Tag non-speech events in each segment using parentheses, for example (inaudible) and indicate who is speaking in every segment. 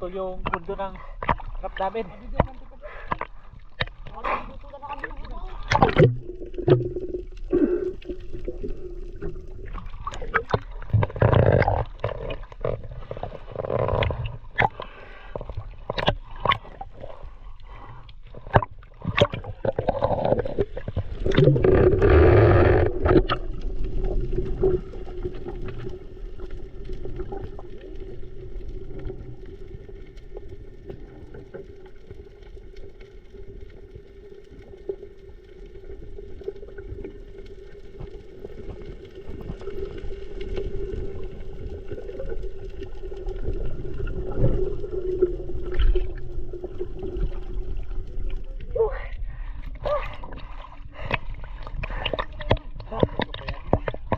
Speaker 1: pinutol yung pundo ng trap namin.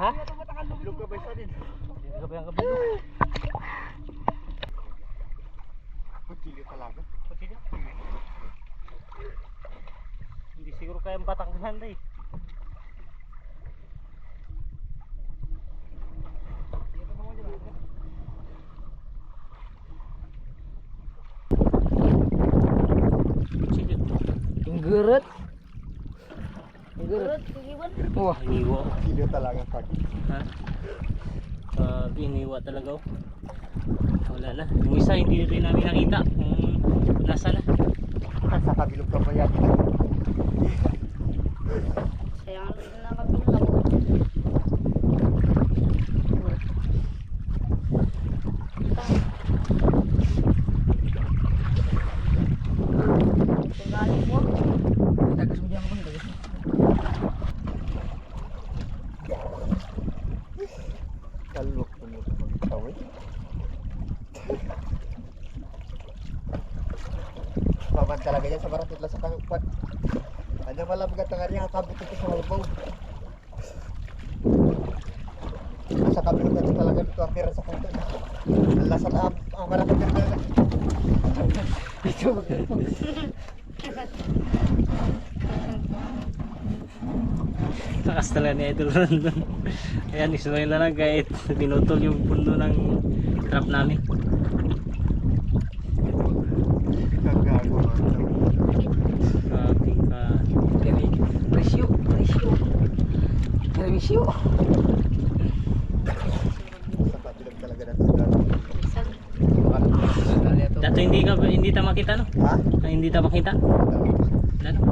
Speaker 1: Ha?
Speaker 2: Ilog ka ba isa din?
Speaker 1: Gabi ang gabi. no?
Speaker 2: Pagkili talaga.
Speaker 1: Pati na. Hindi siguro kayang batakbuhan na eh.
Speaker 3: Yung gurut. Wah,
Speaker 1: Iniwa.
Speaker 2: Pagkili talaga pag.
Speaker 1: Ha? Pag iniwa talaga oh. Wala na. Yung isa hindi rin namin nakita kung nasa na.
Speaker 2: Sa kabilog ka ba yan?
Speaker 4: Sayang na nakabilang. Tingali mo.
Speaker 3: tagas mo diyan ko tagas.
Speaker 2: Kalok po mo sa pagkawin. Paman talaga yan sa baratid lang sa kangkwan. Ano pala mga tangari ang kabit ito sa malbaw. Nasa kabilog ka talaga dito ang pera sa kangkwan. Ang lasa na ang ang marakit na talaga.
Speaker 1: Takas talaga ni Idol Rondon. Ayan, isuloy na lang kahit pinutol yung pundo ng trap namin.
Speaker 2: Kagago.
Speaker 1: Grabe ka.
Speaker 3: Dari resyo, resyo. Resyo.
Speaker 2: Sa kabilog talaga natin sa
Speaker 4: Isang
Speaker 1: Dato hindi ta makita no?
Speaker 2: Ha?
Speaker 1: Ah, hindi ta makita. Wala no?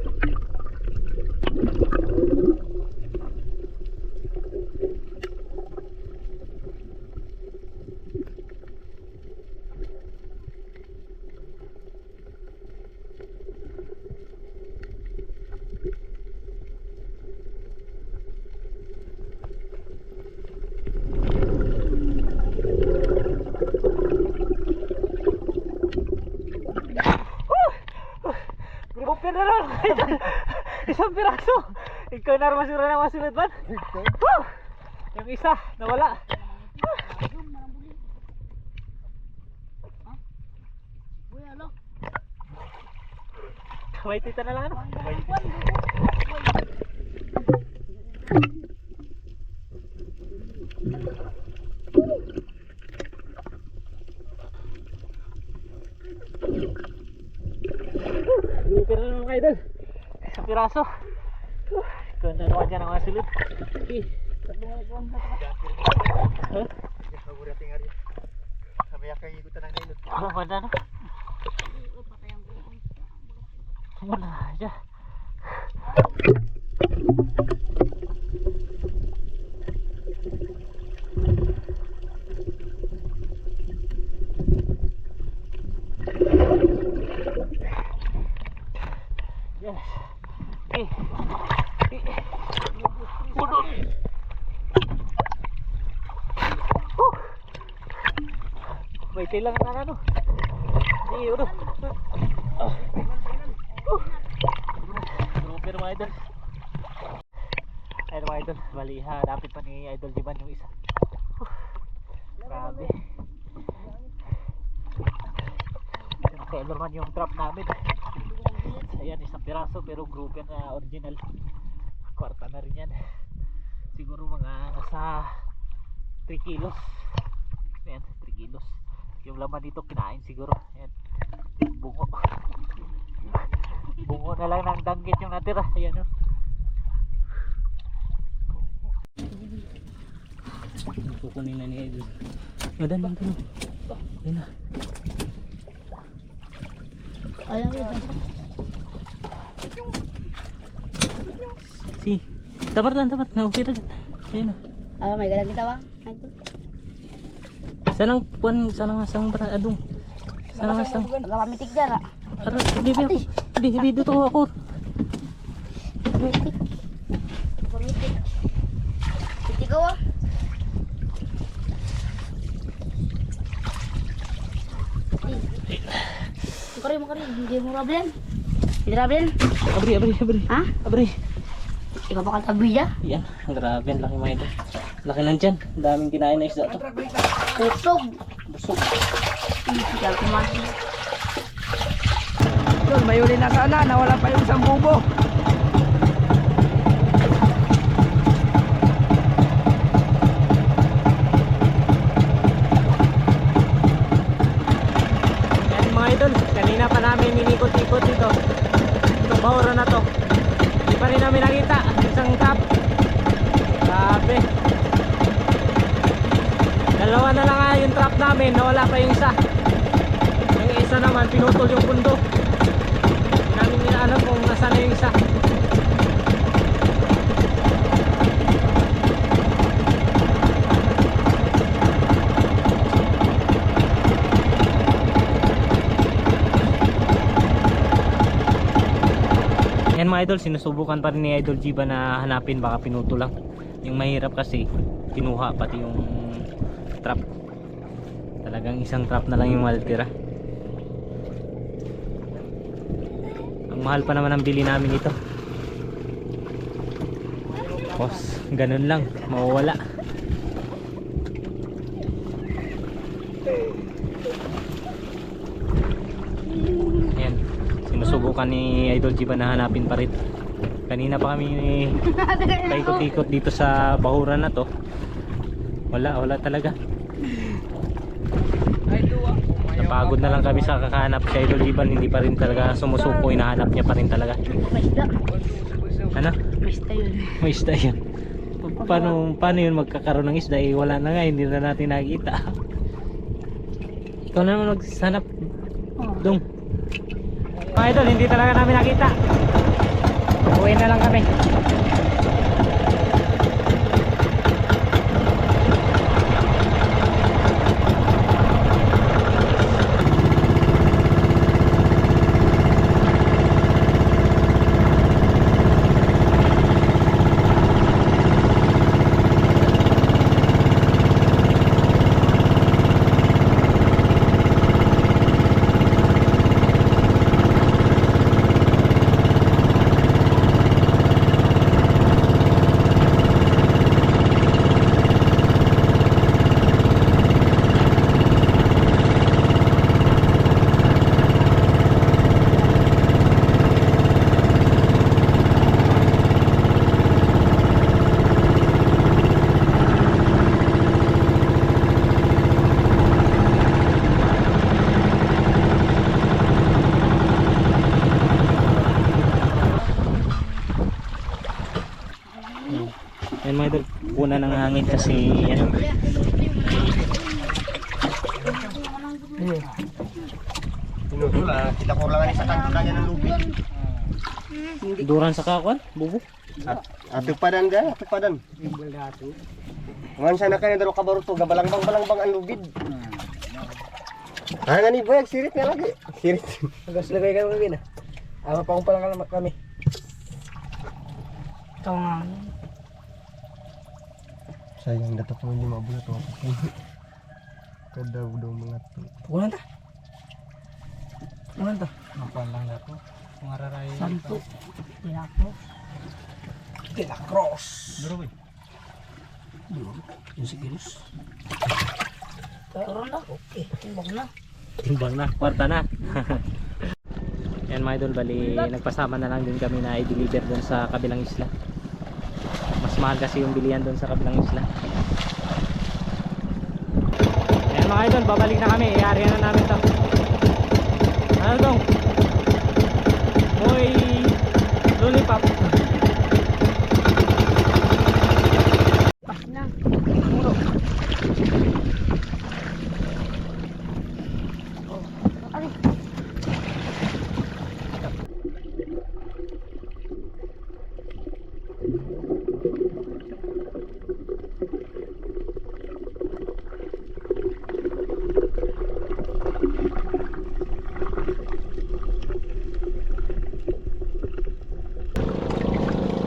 Speaker 1: Ikaw na masura na masunod man? Woo! Yung isa, nawala.
Speaker 4: Boy, ano?
Speaker 1: May tita na lang ano? Pero naman mga idol. Isang piraso. Uh, Ganda naman dyan ang mga silid. Okay. Huh?
Speaker 2: Saburi ating ari. Sabi kay igutan ng nailot.
Speaker 1: Ano ba na no? Wala dyan. Yes. Eh. Eh. Budol. Huh. Tilang na ano. Hindi, ulo. Ah. Uh. Super mga idol. Ayun mga idol, bali ha, dapit pa ni Idol Diban yung isa. Uh. Grabe. Naka-ever man yung trap namin. Ayan, isang piraso pero grouper na original. Kwarta na rin yan. Siguro mga nasa 3 kilos. Ayan, 3 kilos. Yung laman dito kinain siguro. Yung bungo. bungo na lang ng danggit yung natira. Ayan o.
Speaker 5: Kukunin na ni Idol. Madan lang kami. Yan na.
Speaker 4: Ayaw mo
Speaker 5: Si. Tapat lang, tapat. Na. Yan na.
Speaker 4: Ah, may galang kita ba? Ito.
Speaker 5: Sanang puan, sanang asang para adong. Sanang asang.
Speaker 4: Pagkakamitik dyan ah.
Speaker 5: Ara, hindi ba ako? Hindi, hindi dito ako.
Speaker 4: Pagkakamitik. Pagkakamitik. Titigaw. Makari, makari. Hindi mo rablan. Hindi rablan.
Speaker 5: Abri, abri, abri.
Speaker 4: Ha?
Speaker 5: Abri.
Speaker 4: Ikaw bakal tabi dyan?
Speaker 5: Yan, ang grabe, ang laki mga ito. Laki nandyan. Ang daming kinain na isda to.
Speaker 4: Kusog.
Speaker 5: Busog.
Speaker 4: Hindi mati.
Speaker 3: Doon, may uli na sana, nawala pa yung isang bubo.
Speaker 1: Yan mga idol, kanina pa namin inikot-ikot dito. Itong bahura na to. Hindi pa rin namin nakita. Isang tap. Grabe. Dalawa na lang nga yung trap namin, nawala pa yung isa. Yung isa naman, pinutol yung pundo. Hindi namin alam kung nasaan na yung isa. Yan mga idol, sinusubukan pa rin ni Idol Jiba na hanapin baka pinuto lang. Yung mahirap kasi, kinuha pati yung trap. Talagang isang trap na lang yung maltira. Ang mahal pa naman ang bili namin ito. Tapos, ganun lang, mawawala. Yan, sinusubukan ni Idol Jiba na hanapin pa rin. Kanina pa kami (laughs) paikot-ikot dito sa bahuran na to. Wala, wala talaga. Napagod na lang kami sa kakahanap si Idol Jiban, hindi pa rin talaga sumusuko, hinahanap niya pa rin talaga. Ano?
Speaker 4: May isda yun.
Speaker 1: May isda yan. Paano, paano yun magkakaroon ng isda? Eh, wala na nga, hindi na natin nakita. Ikaw na naman magsanap.
Speaker 4: Oh.
Speaker 1: Dong. Mga idol, hindi talaga namin nakita. Uwi na lang kami. Idol. Una ng hangin kasi ano,
Speaker 2: Pinutol ah. Kita ko lang sa kanto na ng lubid.
Speaker 1: duran sa kakuan, bubo.
Speaker 2: Ato padan ga, ato padan. Ngan sana kaya daro kabaruto gabalangbang balangbang ang lubid. Ah, nga ni Boy, sirit nga lagi. Sirit.
Speaker 3: Hanggang sila kayo kami na. Ama pa pa lang kami. Ito nga.
Speaker 2: Sayang dato ko hindi mabulat to. (laughs) Kada daw mga to.
Speaker 3: Pukulan ta. Pukulan ta.
Speaker 4: Makuha lang na to. Mga raray.
Speaker 3: Santo. Pinako. Kila cross.
Speaker 4: Duro eh.
Speaker 3: Yung si Girus. Karoon na. Okay. Timbang na.
Speaker 1: Timbang na, kwarta na. (laughs) Yan mga idol, bali nagpasama na lang din kami na i-deliver doon sa kabilang isla. Mahal kasi yung bilihan doon sa kabilang isla. Yan mga idol, babalik na kami. Iari na namin to. Ano dong? Hoy, lollipop.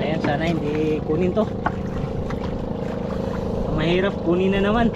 Speaker 1: Ayan, sana hindi kunin to. Mahirap kunin na naman.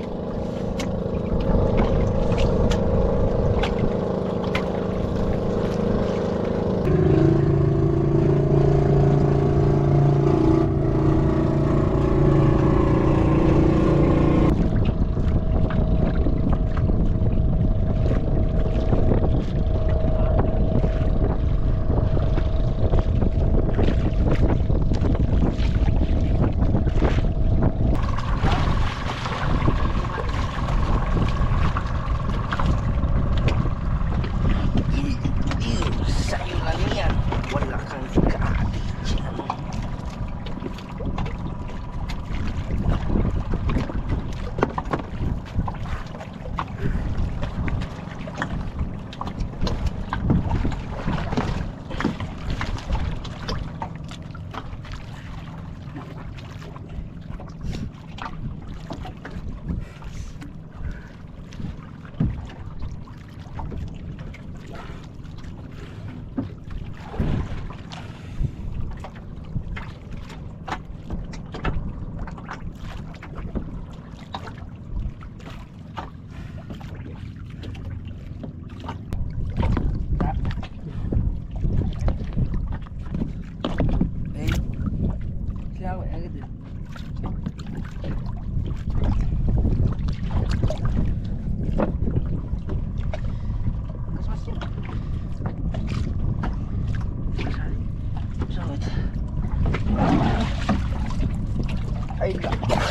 Speaker 3: Sa'yo lang yan. Wala kang kaati dyan. Eh. Siya, agad din.
Speaker 2: Ay,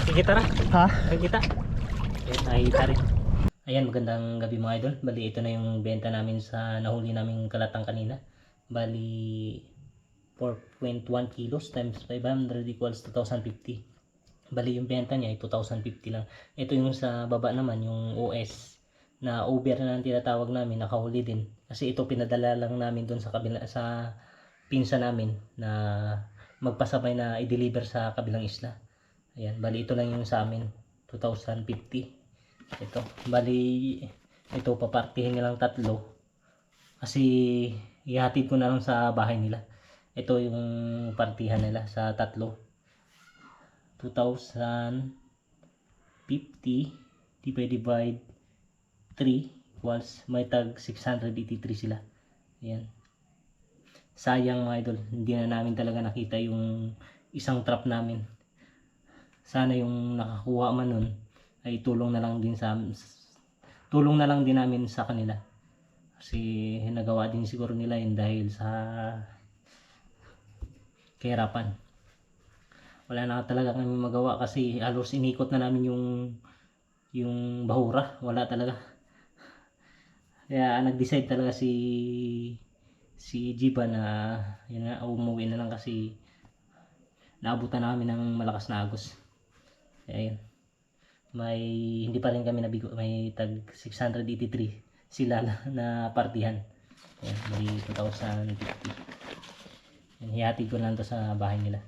Speaker 1: Kikita na.
Speaker 2: ha?
Speaker 1: Kikita. Ayan, nakikita rin. Ayan, magandang gabi mga idol. Bali, ito na yung benta namin sa nahuli naming kalatang kanina. Bali, 4.1 kilos times 500 equals 2,050. Bali, yung benta niya ay 2,050 lang. Ito yung sa baba naman, yung OS na over na ang tinatawag namin, nakahuli din. Kasi ito pinadala lang namin doon sa kabila sa pinsa namin na magpasabay na i-deliver sa kabilang isla. Ayan, bali ito lang yung sa amin, 2,050. Ito, bali ito papartihin nilang tatlo. Kasi ihatid ko na lang sa bahay nila. Ito yung partihan nila sa tatlo. 2,050 divided by 3 equals may tag 683 sila. Ayan. Sayang mga idol, hindi na namin talaga nakita yung isang trap namin. Sana yung nakakuha man nun ay tulong na lang din sa tulong na lang din namin sa kanila. Kasi nagawa din siguro nila yun dahil sa kahirapan. Wala na talaga kami magawa kasi halos inikot na namin yung yung bahura. Wala talaga. Kaya nag-decide talaga si si Jiba na yun na umuwi na lang kasi naabutan namin ng malakas na agos. Kaya yun. May, hindi pa rin kami nabigo. May tag 683 sila na, partihan. Ayan, may 2,050. Yan, hihatid ko lang to sa bahay nila.